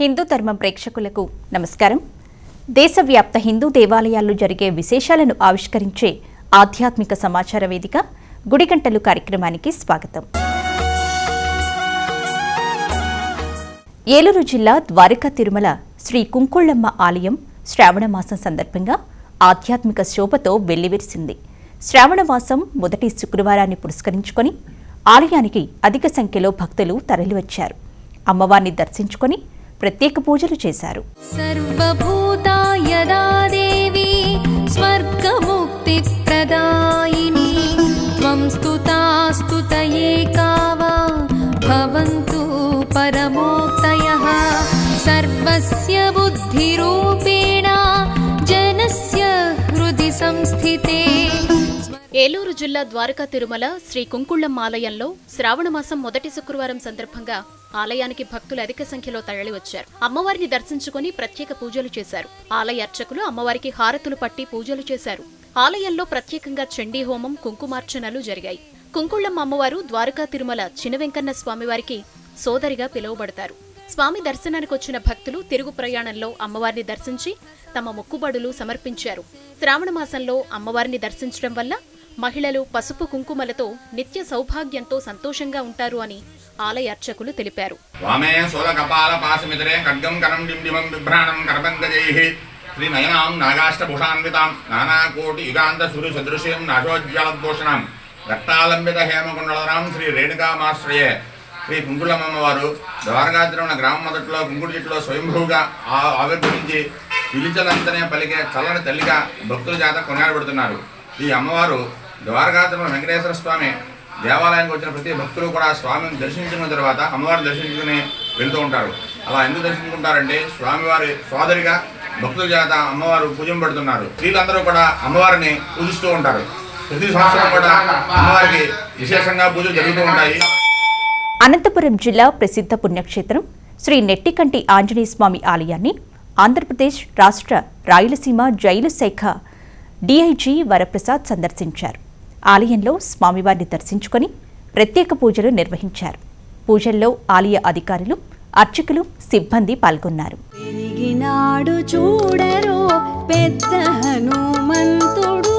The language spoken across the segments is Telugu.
హిందూ ధర్మం ప్రేక్షకులకు నమస్కారం. దేశవ్యాప్త హిందూ దేవాలయాల్లో జరిగే విశేషాలను ఆవిష్కరించే ఆధ్యాత్మిక సమాచార వేదిక గుడిగంటలు కార్యక్రమానికి స్వాగతం. ఏలూరు జిల్లా ద్వారకా తిరుమల శ్రీ కుంకుళ్ళమ్మ ఆలయం శ్రావణ మాసం సందర్భంగా ఆధ్యాత్మిక శోభతో వెల్లివిరిసింది. శ్రావణమాసం మొదటి శుక్రవారాన్ని పురస్కరించుకొని ఆలయానికి అధిక సంఖ్యలో భక్తులు తరలివచ్చారు. అమ్మవారిని దర్శించుకొని ప్రత్యేక పూజలు చేశారు. భవంతు పరమోక్తయ సర్వస్య ఏలూరు జిల్లా ద్వారకా తిరుమల శ్రీ కుంకుళ్ళం ఆలయంలో శ్రావణమాసం మొదటి శుక్రవారం సందర్భంగా ఆలయానికి భక్తులు అధిక సంఖ్యలో తరలివచ్చారు. అమ్మవారిని దర్శించుకుని ప్రత్యేక పూజలు చేశారు. ఆలయ అర్చకులు అమ్మవారికి హారతులు పట్టి పూజలు చేశారు. ఆలయంలో ప్రత్యేకంగా చండీ హోమం కుంకుమార్చనలు జరిగాయి. కుంకుళ్ళం అమ్మవారు ద్వారకా తిరుమల చిన వెంకన్న స్వామివారికి సోదరిగా పిలువబడతారు. స్వామి దర్శనానికి వచ్చిన భక్తులు తిరుగు ప్రయాణంలో అమ్మవారిని దర్శించి తమ మొక్కుబడులు సమర్పించారు. శ్రావణ మాసంలో అమ్మవారిని దర్శించడం వల్ల మహిళలు పసుపు కుంకుమలతో నిత్య సౌభాగ్యంతో సంతోషంగా ఉంటారు అని ఆలయ అర్చకులు తెలిపారు. వామే శూలకపాల పాశమితరే ఖడ్గం కరం డిండిమం బిభ్రాణం కరబంగజైః శ్రీనయనాం నాగాష్టభూషాన్వితాం నానాకోటి యుగాంత సూర్య సదృశ్యం నాశోజ్వలద్భూషణం రక్తాలంబిత హేమకుండలరాం శ్రీ రేణుకామాశ్రయే శ్రీ కుంకుళమ్మవారు ద్వారకాద్రమణ గ్రామ మొదట్లో కుంకుడు చెట్టులో స్వయంభూగా ఆ- ఆవిర్భవించి పిలిచలంతనే పలికే చల్లని తల్లిగా భక్తుల చేత కొనియాడబడుతున్నారు. ఈ అమ్మవారు ద్వారకాద్రమణ వెంకటేశ్వర స్వామి దేవాలయానికి వచ్చిన ప్రతి భక్తులు కూడా స్వామిని దర్శించిన తర్వాత అమ్మవారిని దర్శించుకుని వెళ్తూ ఉంటారు. అలా ఎందుకు దర్శించుకుంటారంటే స్వామివారి సోదరిగా భక్తుల చేత అమ్మవారు పూజింపబడుతున్నారు. స్త్రీలందరూ కూడా అమ్మవారిని పూజిస్తూ ఉంటారు. ప్రతి సంవత్సరం కూడా అమ్మవారికి విశేషంగా పూజలు జరుగుతూ ఉంటాయి. అనంతపురం జిల్లా ప్రసిద్ధ పుణ్యక్షేత్రం శ్రీ నెట్టికంటి ఆంజనేయ స్వామి ఆలయాన్ని ఆంధ్రప్రదేశ్ రాష్ట్ర రాయలసీమ జైలు శాఖ డిఐజీ వరప్రసాద్ సందర్శించారు. ఆలయంలో స్వామివారిని దర్శించుకొని ప్రత్యేక పూజలు నిర్వహించారు. పూజల్లో ఆలయ అధికారులు అర్చకులు సిబ్బంది పాల్గొన్నారు. పెరిగినాడు చూడరో పెద్ద హనుమంతుడు.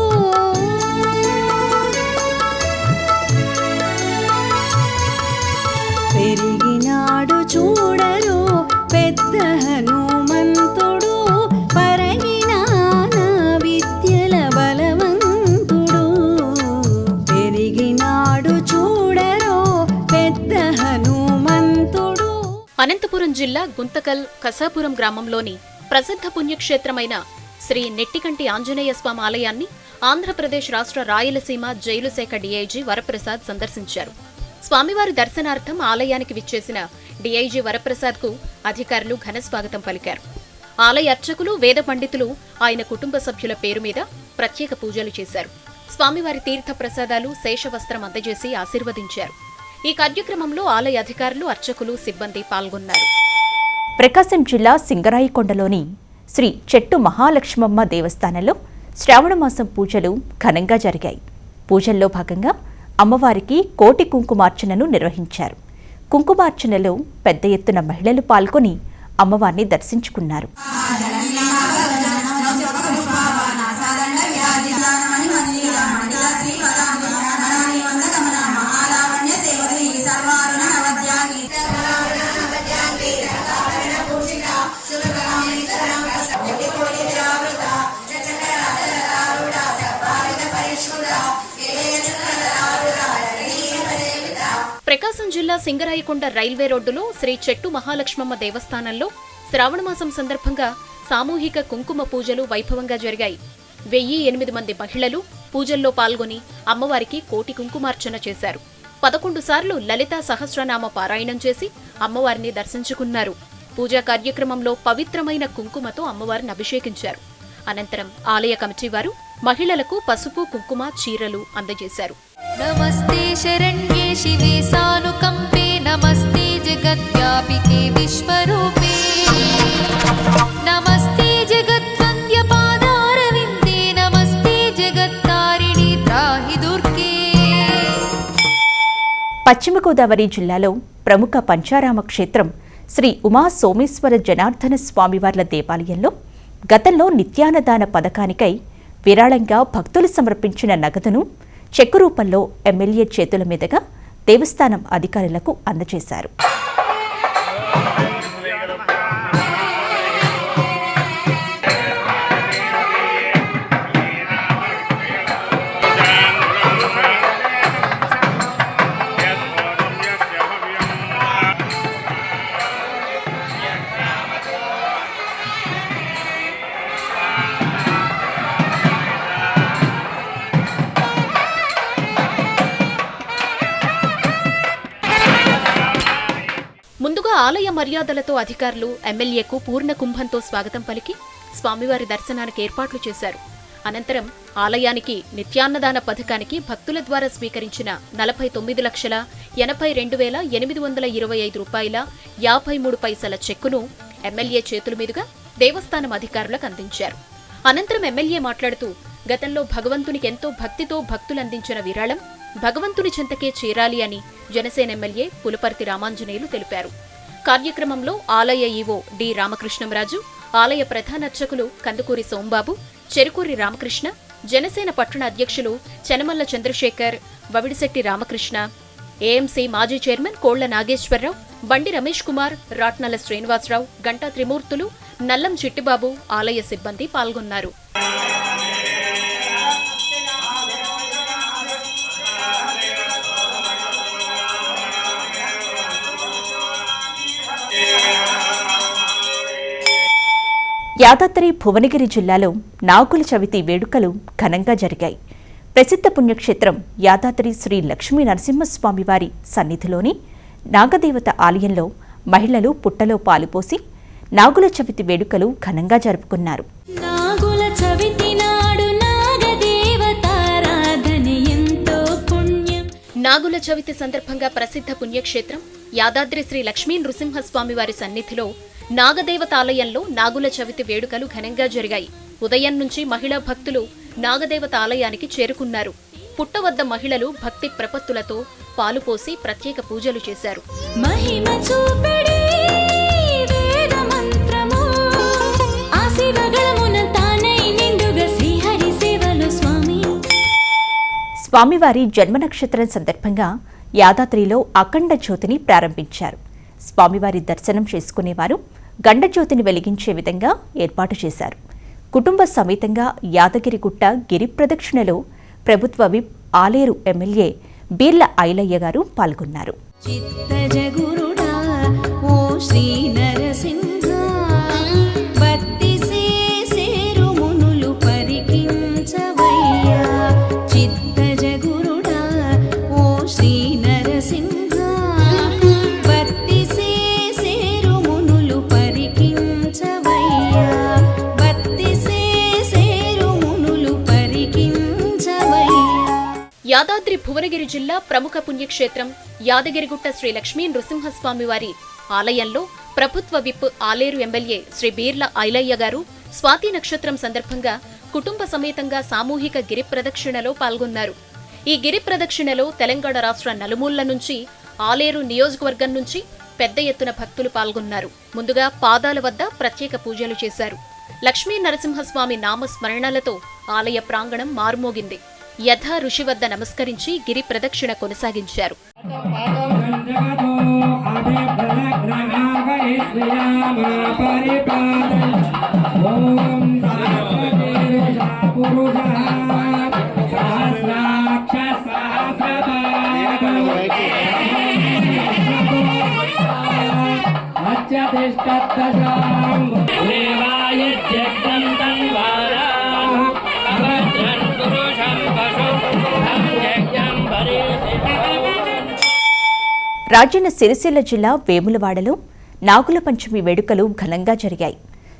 పెరిగినాడు చూడరో పెద్ద అనంతపురం జిల్లా గుంతకల్ కసాపురం గ్రామంలోని ప్రసిద్ధ పుణ్యక్షేత్రమైన శ్రీ నెట్టికంటి ఆంజనేయ స్వామి ఆలయాన్ని ఆంధ్రప్రదేశ్ రాష్ట్ర రాయలసీమ జైలు శాఖ డీఐజీ వరప్రసాద్ సందర్శించారు. స్వామివారి దర్శనార్థం ఆలయానికి విచ్చేసిన డీఐజీ వరప్రసాద్కు అధికారులు ఘన స్వాగతం పలికారు. ఆలయ అర్చకులు వేద పండితులు ఆయన కుటుంబ సభ్యుల పేరు మీద ప్రత్యేక పూజలు చేశారు. స్వామివారి తీర్థ ప్రసాదాలు శేషవస్త్రం అందజేసి ఆశీర్వదించారు. ఈ కార్యక్రమంలో ఆలయ అధికారులు అర్చకులు సిబ్బంది పాల్గొన్నారు. ప్రకాశం జిల్లా సింగరాయికొండలోని శ్రీ చెట్టు మహాలక్ష్మమ్మ దేవస్థానంలో శ్రావణమాసం పూజలు ఘనంగా జరిగాయి. పూజల్లో భాగంగా అమ్మవారికి కోటి కుంకుమార్చనను నిర్వహించారు. కుంకుమార్చనలో పెద్ద ఎత్తున మహిళలు పాల్గొని అమ్మవారిని దర్శించుకున్నారు. జిల్లా సింగరాయకొండ రైల్వే రోడ్డులో శ్రీ చెట్టు మహాలక్ష్మమ్మ దేవస్థానంలో శ్రావణమాసం సందర్భంగా సామూహిక కుంకుమ పూజలు వైభవంగా జరిగాయి. వెయ్యి ఎనిమిది మంది మహిళలు పూజల్లో పాల్గొని అమ్మవారికి కోటి కుంకుమార్చన చేశారు. పదకొండు సార్లు లలిత సహస్రనామ పారాయణం చేసి అమ్మవారిని దర్శించుకున్నారు. పూజా కార్యక్రమంలో పవిత్రమైన కుంకుమతో అమ్మవారిని అభిషేకించారు. అనంతరం ఆలయ కమిటీ వారు మహిళలకు పసుపు కుంకుమ చీరలు అందజేశారు. నమస్తే శరణ్యే శివే సాను सानुकम्पे नमस्ते जगद्व्यापिके विश्वरूपे नमस्ते जगद्वन्द्यपादारविन्दे नमस्ते जगत्तारिणि त्राहि दुर्गे పశ్చిమ గోదావరి జిల్లాలో ప్రముఖ పంచారామ క్షేత్రం శ్రీ ఉమా సోమేశ్వర జనార్దన స్వామివార్ల దేవాలయంలో గతంలో నిత్యాన్నదాన పథకానికై విరాళంగా భక్తులు సమర్పించిన నగదును చెక్కు రూపంలో ఎమ్మెల్యే చేతుల మీదుగా దేవస్థానం అధికారులకు అందజేశారు. మర్యాదలతో అధికారులు ఎమ్మెల్యేకు పూర్ణ కుంభంతో స్వాగతం పలికి స్వామివారి దర్శనానికి ఏర్పాట్లు చేశారు. అనంతరం ఆలయానికి నిత్యాన్నదాన పథకానికి భక్తుల ద్వారా స్వీకరించిన నలభై తొమ్మిది లక్షల ఎనభై రెండు వేల ఎనిమిది వందల ఇరవై ఐదు రూపాయల యాభై మూడు పైసల చెక్కును ఎమ్మెల్యే చేతుల మీదుగా దేవస్థానం అధికారులకు అందించారు. అనంతరం ఎమ్మెల్యే మాట్లాడుతూ గతంలో భగవంతునికి ఎంతో భక్తితో భక్తులు అందించిన విరాళం భగవంతుని చెంతకే చేరాలి అని జనసేన ఎమ్మెల్యే పులపర్తి రామాంజనేయులు తెలిపారు. కార్యక్రమంలో ఆలయ ఈవో డి రామకృష్ణంరాజు ఆలయ ప్రధాన అర్చకులు కందుకూరి సోంబాబు చెరుకూరి రామకృష్ణ జనసేన పట్టణ అధ్యక్షులు చెనమల్ల చంద్రశేఖర్ వవిడిశెట్టి రామకృష్ణ ఏఎంసీ మాజీ చైర్మన్ కోళ్ళ నాగేశ్వరరావు బండి రమేష్ కుమార్ రాట్నల శ్రీనివాసరావు గంటా త్రిమూర్తులు నల్లం చిట్టిబాబు ఆలయ సిబ్బంది పాల్గొన్నారు. యాదాద్రి భువనగిరి జిల్లాలో నాగుల చవితి వేడుకలు ఘనంగా జరిగాయి. ప్రసిద్ధ పుణ్యక్షేత్రం యాదాద్రి శ్రీ లక్ష్మీ నరసింహస్వామి వారి సన్నిధిలోని నాగదేవత ఆలయంలో మహిళలు పుట్టలో పాలుపోసి నాగుల చవితి వేడుకలు ఘనంగా జరుపుకున్నారు. నాగుల చవితి నాగుల చవితి సందర్భంగా ప్రసిద్ధ పుణ్యక్షేత్రం యాదాద్రి శ్రీ లక్ష్మీ నృసింహస్వామి వారి సన్నిధిలో నాగదేవత ఆలయంలో నాగుల చవితి వేడుకలు ఘనంగా జరిగాయి. ఉదయం నుంచి మహిళా భక్తులు నాగదేవత ఆలయానికి చేరుకున్నారు. పుట్ట వద్ద మహిళలు భక్తి ప్రపత్తులతో పాలుపోసి ప్రత్యేక పూజలు చేశారు. స్వామివారి జన్మ నక్షత్రం సందర్భంగా యాదాద్రిలో అఖండ జ్యోతిని ప్రారంభించారు. స్వామివారి దర్శనం చేసుకునేవారు గండజ్యోతిని వెలిగించే విధంగా ఏర్పాటు చేశారు. కుటుంబ సమేతంగా యాదగిరిగుట్ట గిరి ప్రదక్షిణలో ప్రభుత్వ విప్ ఆలేరు ఎమ్మెల్యే బీర్ల ఐలయ్య గారు పాల్గొన్నారు. చిత్తజగురుడా ఓ శ్రీ నరసింహ యాదాద్రి భువనగిరి జిల్లా ప్రముఖ పుణ్యక్షేత్రం యాదగిరిగుట్ట శ్రీ లక్ష్మీ నృసింహస్వామివారి ఆలయంలో ప్రభుత్వ విప్ ఆలేరు ఎమ్మెల్యే శ్రీ బీర్ల ఐలయ్య గారు స్వాతి నక్షత్రం సందర్భంగా కుటుంబ సమేతంగా సామూహిక గిరి ప్రదక్షిణలో పాల్గొన్నారు. ఈ గిరి ప్రదక్షిణలో తెలంగాణ రాష్ట్ర నలుమూలల నుంచి ఆలేరు నియోజకవర్గం నుంచి పెద్ద ఎత్తున భక్తులు పాల్గొన్నారు. ముందుగా పాదాల వద్ద ప్రత్యేక పూజలు చేశారు. లక్ష్మీ నరసింహస్వామి నామస్మరణలతో ఆలయ ప్రాంగణం మారుమోగింది. యథా ఋషి వద్ద నమస్కరించి గిరి ప్రదక్షిణ కొనసాగించారు. జగతో రాజన్న సిరిసిల్ల జిల్లా వేములవాడలో నాగుల పంచమి వేడుకలు ఘనంగా జరిగాయి.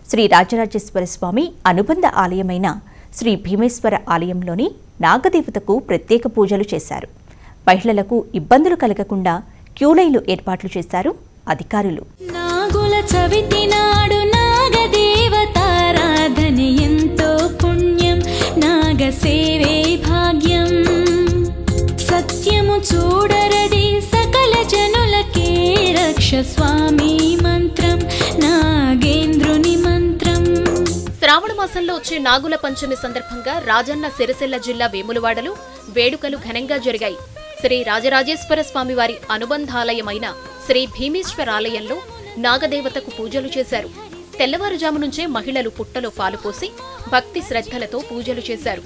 శ్రీ రాజరాజేశ్వర స్వామి అనుబంధ ఆలయమైన శ్రీ భీమేశ్వర ఆలయంలోని నాగదేవతకు ప్రత్యేక పూజలు చేశారు. మహిళలకు ఇబ్బందులు కలగకుండా క్యూలైన్లు ఏర్పాట్లు చేశారు అధికారులు. నాగుల చవితి నాడు స్వామి మంత్రం నాగేంద్రుని మంత్రం. శ్రావణ మాసంలో వచ్చే నాగుల పంచమి సందర్భంగా రాజన్న సిరిసిల్ల జిల్లా వేములవాడలో వేడుకలు ఘనంగా జరిగాయి. శ్రీ రాజరాజేశ్వర స్వామివారి అనుబంధాలయమైన శ్రీ భీమేశ్వర ఆలయంలో నాగదేవతకు పూజలు చేశారు. తెల్లవారుజాము నుంచే మహిళలు పుట్టలో పాలుపోసి భక్తి శ్రద్ధలతో పూజలు చేశారు.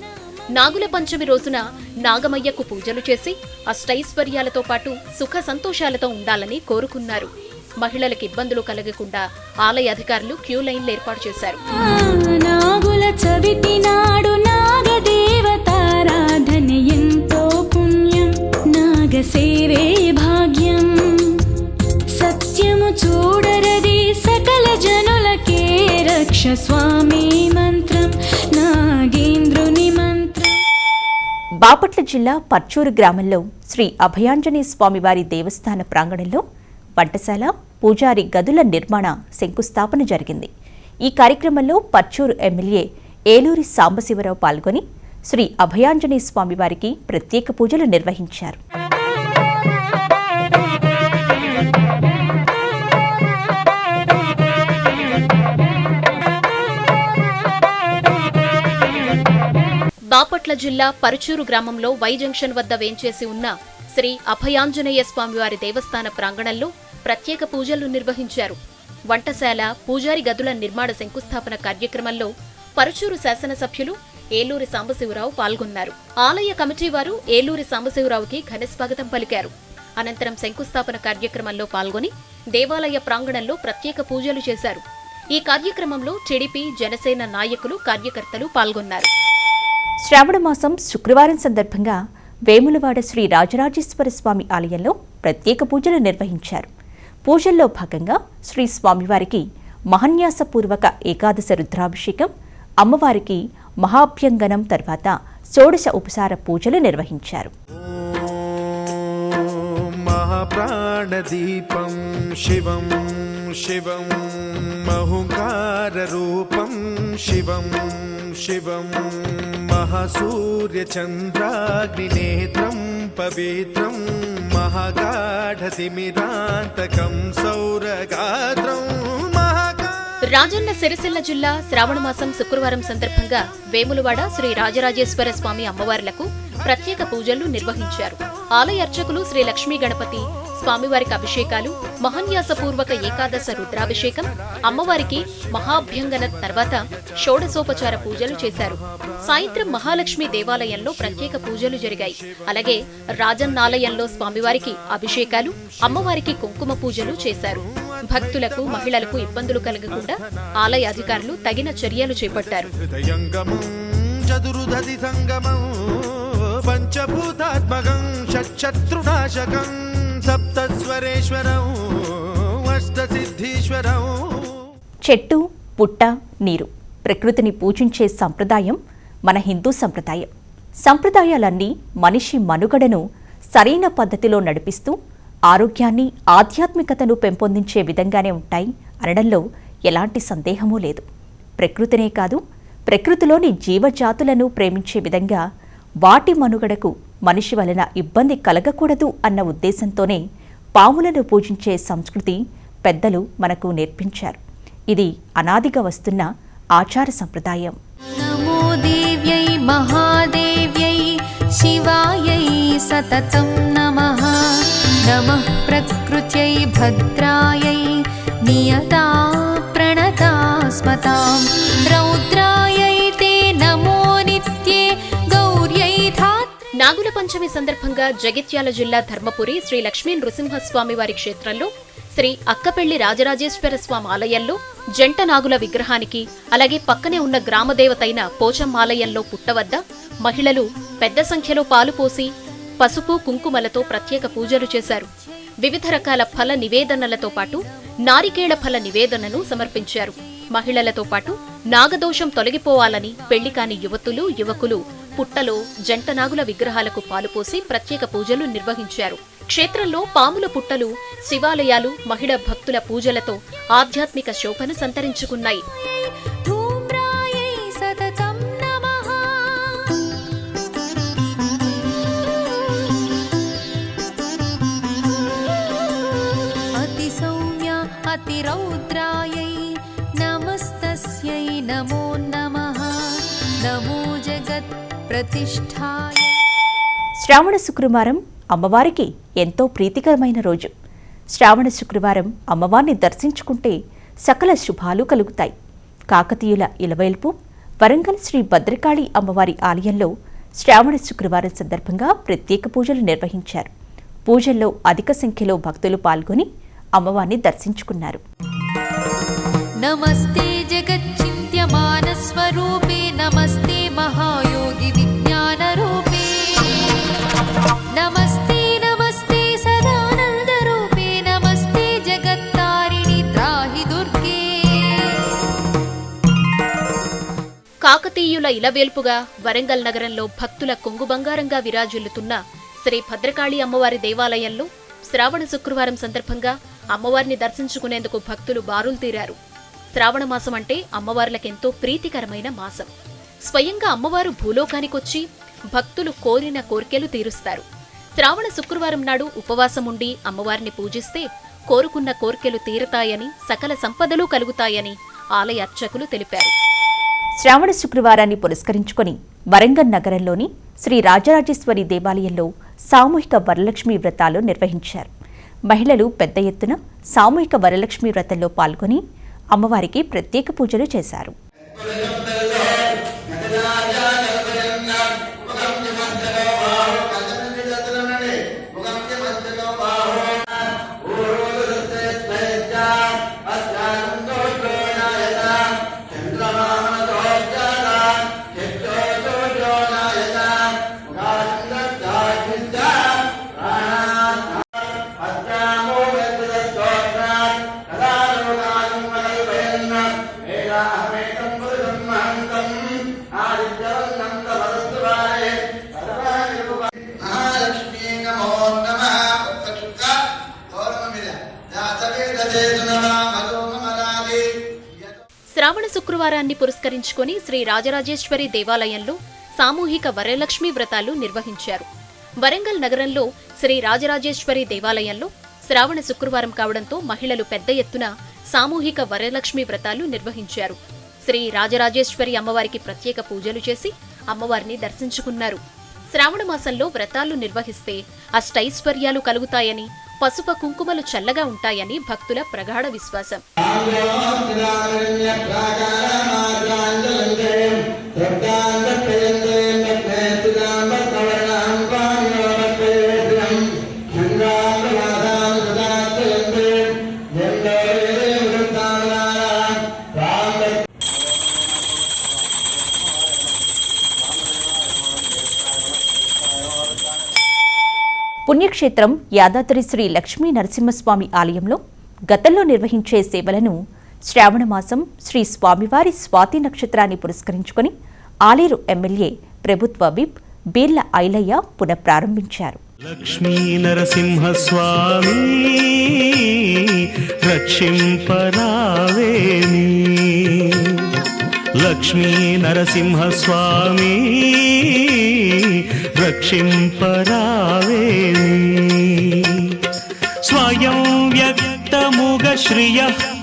నాగుల పంచమి రోజున నాగమయ్యకు పూజలు చేసి అష్టైశ్వర్యాలతో పాటు సుఖ సంతోషాలతో ఉండాలని కోరుకున్నారు. మహిళలకు ఇబ్బందులు కలగకుండా ఆలయ అధికారులు క్యూ లైన్లు ఏర్పాటు చేశారు. నాగుల చవితి నాడు నాగదేవతారాధన ఎంతో పుణ్యం నాగసేవే భాగ్యం. సత్యము చూడరది సకల జనులకే రక్ష స్వామి మంత్రం నాగేంద్రుని మంత్రం. బాపట్ల జిల్లా పర్చూరు గ్రామంలో శ్రీ అభయాంజనేయ స్వామివారి దేవస్థాన ప్రాంగణంలో వంటశాల పూజారి గదుల నిర్మాణ శంకుస్థాపన జరిగింది. ఈ కార్యక్రమంలో పర్చూరు ఎమ్మెల్యే ఏలూరి సాంబశివరావు పాల్గొని శ్రీ అభయాంజనేయ స్వామివారికి ప్రత్యేక పూజలు నిర్వహించారు. బాపట్ల జిల్లా పరుచూరు గ్రామంలో వై జంక్షన్ వద్ద వేంచేసి ఉన్న శ్రీ అభయాంజనేయ స్వామివారి దేవస్థాన ప్రాంగణంలో ప్రత్యేక పూజలు నిర్వహించారు. వంటశాల పూజారి గదుల నిర్మాణ శంకుస్థాపన కార్యక్రమంలో పరుచూరు శాసనసభ్యులు ఏలూరి సాంబశివరావు పాల్గొన్నారు. ఆలయ కమిటీ వారు ఏలూరి సాంబశివరావుకి ఘనస్వాగతం పలికారు. అనంతరం శంకుస్థాపన కార్యక్రమంలో పాల్గొని దేవాలయ ప్రాంగణంలో ప్రత్యేక పూజలు చేశారు. ఈ కార్యక్రమంలో టీడీపీ జనసేన నాయకులు కార్యకర్తలు పాల్గొన్నారు. శ్రావణ మాసం శుక్రవారం సందర్భంగా వేములవాడ శ్రీ రాజరాజేశ్వర స్వామి ఆలయంలో ప్రత్యేక పూజలు నిర్వహించారు. పూజల్లో భాగంగా శ్రీ స్వామివారికి మహన్యాసపూర్వక ఏకాదశ రుద్రాభిషేకం అమ్మవారికి మహాభ్యంగనం తర్వాత షోడశ ఉపసార పూజలు నిర్వహించారు. శివం. शिवं शिवं महुङ्काररूपं शिवं शिवं महासूर्यचन्द्राग्निनेत्रं पवित्रं महागाढतिमिरान्तकं सौरगात्रं महागा రాజన్న సిరిసిల్ల జిల్లా శ్రావణమాసం శుక్రవారం సందర్భంగా వేములవాడ శ్రీ రాజరాజేశ్వర స్వామి అమ్మవార్లకు ప్రత్యేక పూజలు నిర్వహించారు. ఆలయ అర్చకులు శ్రీ లక్ష్మీ గణపతి స్వామివారికి అభిషేకాలు మహన్యాసపూర్వక ఏకాదశ రుద్రాభిషేకం అమ్మవారికి మహాభ్యంగన తర్వాత షోడశోపచార పూజలు చేశారు. సాయంత్రం మహాలక్ష్మి దేవాలయంలో ప్రత్యేక పూజలు జరిగాయి. అలాగే రాజన్నాలయంలో స్వామివారికి అభిషేకాలు అమ్మవారికి కుంకుమ పూజలు చేశారు. భక్తులకు మహిళలకు ఇబ్బందులు కలగకుండా ఆలయ అధికారులు తగిన చర్యలు చేపట్టారు. పంచభూతాత్మకం షట్శత్రునాశకం సప్తస్వరేశ్వరం చెట్టు పుట్ట నీరు ప్రకృతిని పూజించే సంప్రదాయం మన హిందూ సంప్రదాయం. సంప్రదాయాలన్నీ మనిషి మనుగడను సరైన పద్ధతిలో నడిపిస్తూ ఆరోగ్యాన్ని ఆధ్యాత్మికతను పెంపొందించే విధంగానే ఉంటాయి అనడంలో ఎలాంటి సందేహమూ లేదు. ప్రకృతినే కాదు ప్రకృతిలోని జీవజాతులను ప్రేమించే విధంగా వాటి మనుగడకు మనిషి వలన ఇబ్బంది కలగకూడదు అన్న ఉద్దేశంతోనే పాములను పూజించే సంస్కృతి పెద్దలు మనకు నేర్పించారు. ఇది అనాదిగా వస్తున్న ఆచార సంప్రదాయం. నమో దేవ్యై మహాదేవ్యై శివాయై సతతం నమ. నమ ప్రకృత్యై భద్రాయై నియతా ప్రణతాస్మతాం. రౌద్ర నాగుల పంచమి సందర్భంగా జగిత్యాల జిల్లా ధర్మపురి శ్రీ లక్ష్మీ నృసింహస్వామి వారి క్షేత్రంలో శ్రీ అక్కపెళ్ళి రాజరాజేశ్వర స్వామి ఆలయంలో జంట నాగుల విగ్రహానికి అలాగే పక్కనే ఉన్న గ్రామదేవతైన పోచమ్మ ఆలయంలో పుట్టవద్ద మహిళలు పెద్ద సంఖ్యలో పాలు పోసి పసుపు కుంకుమలతో ప్రత్యేక పూజలు చేశారు. వివిధ రకాల ఫల నివేదనలతో పాటు నారికేళ ఫల నివేదనను సమర్పించారు. మహిళలతో పాటు నాగదోషం తొలగిపోవాలని పెళ్ళి కాని యువతులు యువకులు పుట్టలో జంట నాగుల విగ్రహాలకు పాలుపోసి ప్రత్యేక పూజలు నిర్వహించారు క్షేత్రంలో పాముల పుట్టలు శివాలయాలు మహిళ భక్తుల పూజలతో ఆధ్యాత్మిక శోభను సంతరించుకున్నాయి धूम्रायै सततं नमः अतिसौम्या अतिरौद्रायै नमस्तस्यै नमो नमः नमो ప్రతిష్టాయ. శ్రావణ శుక్రవారం అమ్మవారికి ఎంతో ప్రీతికరమైన రోజు. శ్రావణ శుక్రవారం అమ్మవారిని దర్శించుకుంటే సకల శుభాలు కలుగుతాయి. కాకతీయుల ఇలవైల్పు వరంగల్ శ్రీ భద్రకాళి అమ్మవారి ఆలయంలో శ్రావణ శుక్రవారం సందర్భంగా ప్రత్యేక పూజలు నిర్వహించారు. పూజల్లో అధిక సంఖ్యలో భక్తులు పాల్గొని అమ్మవారిని దర్శించుకున్నారు. నమస్తే జగచ్చింత్యమాన నమస్తే కాకతీయుల ఇలవేల్పుగా వరంగల్ నగరంలో భక్తుల కొంగు బంగారంగా విరాజిల్లుతున్న శ్రీ భద్రకాళి అమ్మవారి దేవాలయంలో శ్రావణ శుక్రవారం సందర్భంగా అమ్మవారిని దర్శించుకునేందుకు భక్తులు బారులు తీరారు. శ్రావణ మాసం అంటే అమ్మవార్లకెంతో ప్రీతికరమైన మాసం. స్వయంగా అమ్మవారు భూలోకానికొచ్చి భక్తులు కోరిన కోర్కెలు తీరుస్తారు. శ్రావణ శుక్రవారం నాడు ఉపవాసం ఉండి అమ్మవారిని పూజిస్తే కోరుకున్న కోర్కెలు తీరతాయని సకల సంపదలు కలుగుతాయని ఆలయ అర్చకులు తెలిపారు. శ్రావణ శుక్రవారాన్ని పురస్కరించుకొని వరంగల్ నగరంలోని శ్రీ రాజరాజేశ్వరి దేవాలయంలో సామూహిక వరలక్ష్మి వ్రతాలు నిర్వహించారు. మహిళలు పెద్ద ఎత్తున సామూహిక వరలక్ష్మి వ్రతంలో పాల్గొని అమ్మవారికి ప్రత్యేక పూజలు చేశారు. శ్రావణ పురస్కరించుకుని శ్రీ రాజరాజేశ్వరి దేవాలయంలో సామూహిక వరలక్ష్మి వ్రతాలు నిర్వహించారు. వరంగల్ నగరంలో శ్రీ రాజరాజేశ్వరి దేవాలయంలో శ్రావణ శుక్రవారం కావడంతో మహిళలు పెద్ద ఎత్తున సామూహిక వరలక్ష్మి వ్రతాలు నిర్వహించారు. శ్రీ రాజరాజేశ్వరి అమ్మవారికి ప్రత్యేక పూజలు చేసి అమ్మవారిని దర్శించుకున్నారు. శ్రావణ మాసంలో వ్రతాలు నిర్వహిస్తే అష్టైశ్వర్యాలు కలుగుతాయని పసుప కుంకుమలు చల్లగా ఉంటాయని భక్తుల ప్రగాఢ విశ్వాసం. పుణ్యక్షేత్రం యాదాద్రి శ్రీ లక్ష్మీ నరసింహస్వామి ఆలయంలో గతంలో నిర్వహించే సేవలను శ్రావణ మాసం శ్రీ స్వామివారి స్వాతి నక్షత్రాన్ని పురస్కరించుకొని ఆలేరు ఎమ్మెల్యే ప్రభుత్వ విప్ బీర్ల ఐలయ్య పునఃప్రారంభించారు. లక్ష్మీ నరసింహస్వామి రక్షింపరావేమి? లక్ష్మీ నరసింహస్వామి రక్షింపరావేమి? స్వయం వ్యక్తముగ శ్రియ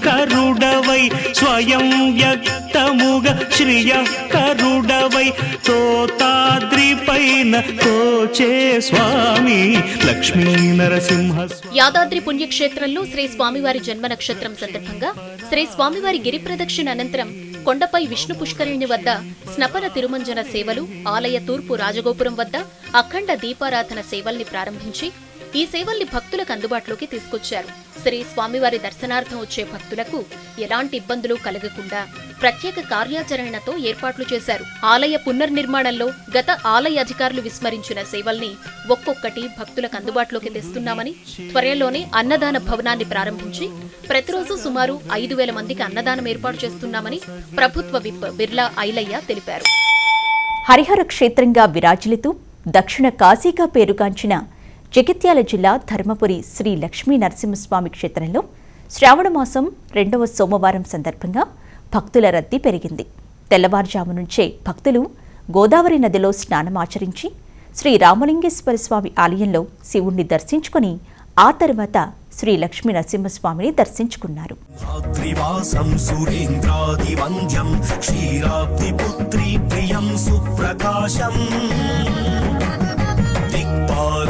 కరుడవై స్వయం వ్యక్తముగ శ్రియ కరుడవై తోతాద్రిపైన కోచే స్వామి లక్ష్మీ నరసింహ యాదాద్రి పుణ్యక్షేత్రంలో శ్రీ స్వామివారి జన్మ నక్షత్రం సందర్భంగా శ్రీ స్వామివారి గిరి ప్రదక్షిణ అనంతరం కొండపై విష్ణు పుష్కరిణి వద్ద స్నపన తిరుమంజన సేవలు ఆలయ తూర్పు రాజగోపురం వద్ద అఖండ దీపారాధన సేవల్ని ప్రారంభించి ఈ సేవల్ని భక్తులకు అందుబాటులోకి తీసుకొచ్చారు. శ్రీ స్వామివారి దర్శనార్థం వచ్చే భక్తులకు ఎలాంటి ఇబ్బందులు కలగకుండా ప్రత్యేక కార్యాచరణతో ఏర్పాట్లు చేశారు. ఆలయ పునర్నిర్మాణంలో గత ఆలయ అధికారులు విస్మరించిన సేవల్ని ఒక్కొక్కటి భక్తులకు అందుబాటులోకి తెస్తున్నామని త్వరలోనే అన్నదాన భవనాన్ని ప్రారంభించి ప్రతిరోజు సుమారు ఐదు వేల మందికి అన్నదానం ఏర్పాటు చేస్తున్నామని ప్రభుత్వ విప్ బిర్లా ఐలయ్య తెలిపారు. హరిహర క్షేత్రంగా విరాజిల్లుతూ దక్షిణ కాశీగా పేరుగాంచిన జగిత్యాల జిల్లా ధర్మపురి శ్రీ లక్ష్మీ నరసింహస్వామి క్షేత్రంలో శ్రావణ మాసం రెండవ సోమవారం సందర్భంగా భక్తుల రద్దీ పెరిగింది. తెల్లవారుజాము నుంచే భక్తులు గోదావరి నదిలో స్నానమాచరించి శ్రీ రామలింగేశ్వర స్వామి ఆలయంలో శివుణ్ణి దర్శించుకొని ఆ తర్వాత శ్రీ లక్ష్మీ నరసింహస్వామిని దర్శించుకున్నారు. ప్రియం సుప్రకాశం.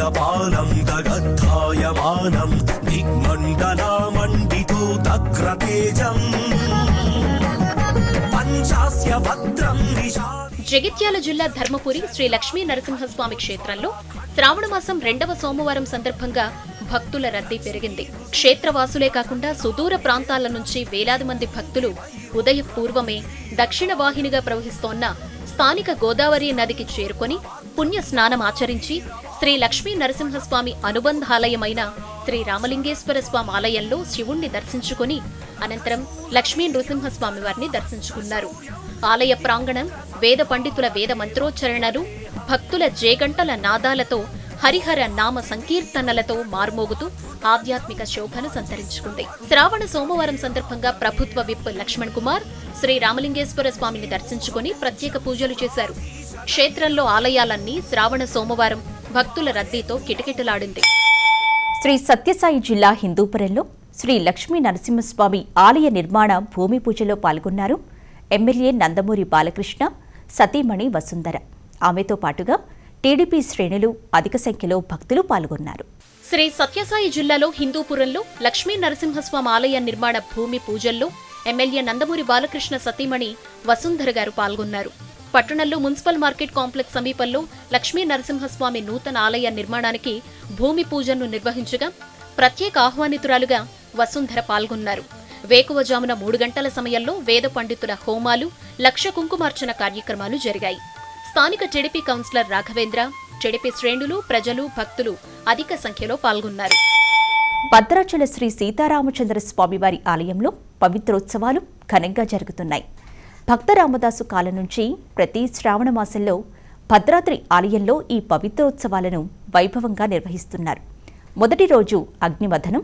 దిక్పాలపాలం గగద్ధాయమానం దిగ్మండలామండితో దగ్రతేజం పంచాస్య భద్రం నిశా. జగిత్యాల జిల్లా ధర్మపురి శ్రీ లక్ష్మీ నరసింహస్వామి క్షేత్రంలో శ్రావణ మాసం రెండవ సోమవారం సందర్భంగా భక్తుల రద్దీ పెరిగింది. క్షేత్రవాసులే కాకుండా సుదూర ప్రాంతాల నుంచి వేలాది మంది భక్తులు ఉదయ పూర్వమే దక్షిణ వాహినిగా ప్రవహిస్తోన్న స్థానిక గోదావరి నదికి చేరుకొని పుణ్య స్నానం ఆచరించి శ్రీ లక్ష్మీ నరసింహస్వామి అనుబంధాలయమైన శ్రీ రామలింగేశ్వర స్వామి ఆలయంలో శివుణ్ణి దర్శించుకుని అనంతరం లక్ష్మీ నృసింహస్వామి వారిని దర్శించుకున్నారు. ఆలయ ప్రాంగణం వేద పండితుల వేద మంత్రోచ్చరణలు భక్తుల జేగంటల నాదాలతో హరిహర నామ సంకీర్తనలతో మార్మోగుతూ ఆధ్యాత్మిక శోభను సంతరించుకుంది. శ్రావణ సోమవారం సందర్భంగా ప్రభుత్వ విప్ లక్ష్మణ్ కుమార్ శ్రీ రామలింగేశ్వర స్వామిని దర్శించుకుని ప్రత్యేక పూజలు చేశారు. క్షేత్రంలో ఆలయాలన్నీ శ్రావణ సోమవారం భక్తుల రద్దీతో కిటకిటలాడింది. శ్రీ సత్యసాయి జిల్లా హిందూపురంలో శ్రీ లక్ష్మీ నరసింహస్వామి ఆలయ నిర్మాణ భూమి పూజలో పాల్గొన్నారు ఎమ్మెల్యే నందమూరి బాలకృష్ణ సతీమణి వసుంధర. ఆమెతో పాటుగా టీడీపీ శ్రేణులు అధిక సంఖ్యలో భక్తులు పాల్గొన్నారు. శ్రీ సత్యసాయి జిల్లాలో హిందూపురంలో లక్ష్మీ నరసింహస్వామి ఆలయ నిర్మాణ భూమి పూజల్లో ఎమ్మెల్యే నందమూరి బాలకృష్ణ సతీమణి వసుంధర గారు పాల్గొన్నారు. పట్టణంలో మున్సిపల్ మార్కెట్ కాంప్లెక్స్ సమీపంలో లక్ష్మీ నరసింహస్వామి నూతన ఆలయ నిర్మాణానికి భూమి పూజను నిర్వహించగా ప్రత్యేక ఆహ్వానితురాలుగా వసుంధర పాల్గొన్నారు. వేకువజామున మూడు గంటల సమయంలో వేద పండితుల హోమాలు లక్ష కుంకుమార్చన కార్యక్రమాలు జరిగాయి. స్థానిక టీడీపీ కౌన్సిలర్ రాఘవేంద్ర టీడీపీ శ్రేణులు ప్రజలు భక్తులు అధిక సంఖ్యలో పాల్గొన్నారు. భద్రాచల శ్రీ సీతారామచంద్ర స్వామివారి ఆలయంలో పవిత్రోత్సవాలు ఘనంగా జరుగుతున్నాయి. భక్త రామదాసు కాలం నుంచి ప్రతి శ్రావణ మాసంలో భద్రాద్రి ఆలయంలో ఈ పవిత్రోత్సవాలను వైభవంగా నిర్వహిస్తున్నారు. మొదటి రోజు అగ్నివధనం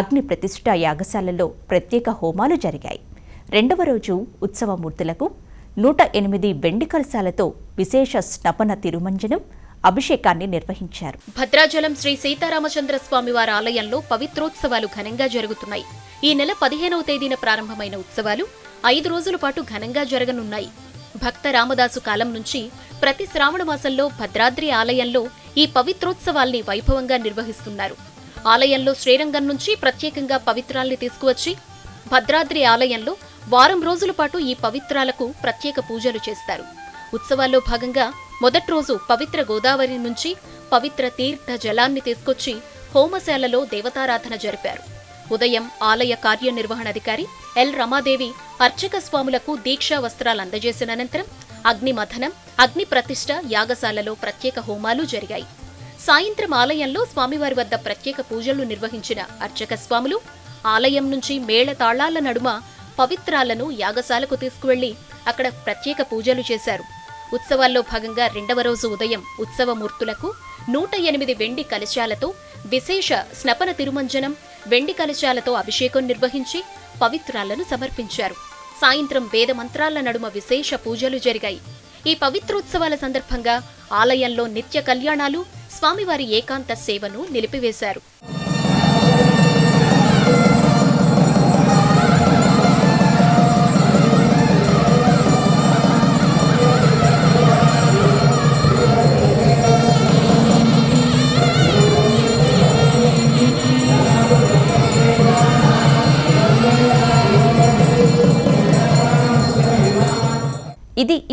అగ్ని ప్రతిష్ఠ యాగశాలలో ప్రత్యేక హోమాలు జరిగాయి. రెండవ రోజు ఉత్సవమూర్తులకు నూట ఎనిమిది వెండి కలశాలతో విశేష స్నపన తిరుమంజనం అభిషేకాన్ని నిర్వహించారు. భద్రాచలం శ్రీ సీతారామచంద్ర స్వామివారి ఆలయంలో పవిత్రోత్సవాలు ఘనంగా జరుగుతున్నాయి. ఈ నెల పదిహేనవ తేదీన ప్రారంభమైన ఉత్సవాలు ఐదు రోజుల పాటు ఘనంగా జరగనున్నాయి. భక్త రామదాసు కాలం నుంచి ప్రతి శ్రావణ మాసంలో భద్రాద్రి ఆలయంలో ఈ పవిత్రోత్సవాల్ని వైభవంగా నిర్వహిస్తున్నారు. ఆలయంలో శ్రీరంగం నుంచి ప్రత్యేకంగా పవిత్రాల్ని తీసుకువచ్చి భద్రాద్రి ఆలయంలో వారం రోజుల పాటు ఈ పవిత్రాలకు ప్రత్యేక పూజలు చేస్తారు. ఉత్సవాల్లో భాగంగా మొదటి రోజు పవిత్ర గోదావరి నుంచి పవిత్ర తీర్థ జలాన్ని తీసుకొచ్చి హోమశాలలో దేవతారాధన జరిపారు. ఉదయం ఆలయ కార్యనిర్వహణాధికారి ఎల్ రమాదేవి అర్చక స్వాములకు దీక్షా వస్త్రాలు అందజేసిన అనంతరం అగ్నిమథనం అగ్ని ప్రతిష్ట యాగశాలలో ప్రత్యేక హోమాలు జరిగాయి. సాయంత్రం ఆలయంలో స్వామివారి వద్ద ప్రత్యేక పూజలు నిర్వహించిన అర్చక స్వాములు ఆలయం నుంచి మేళ తాళాల నడుమ పవిత్రాలను యాగశాలకు తీసుకువెళ్ళి అక్కడ ప్రత్యేక పూజలు చేశారు. ఉత్సవాల్లో భాగంగా రెండవ రోజు ఉదయం ఉత్సవమూర్తులకు నూట ఎనిమిది వెండి కలశాలతో విశేష స్నపన తిరుమంజనం వెండి కలశాలతో అభిషేకం నిర్వహించి పవిత్రాలను సమర్పించారు. సాయంత్రం వేద మంత్రాల నడుమ విశేష పూజలు జరిగాయి. ఈ పవిత్రోత్సవాల సందర్భంగా ఆలయంలో నిత్య కళ్యాణాలు స్వామివారి ఏకాంత సేవను నిలిపివేశారు.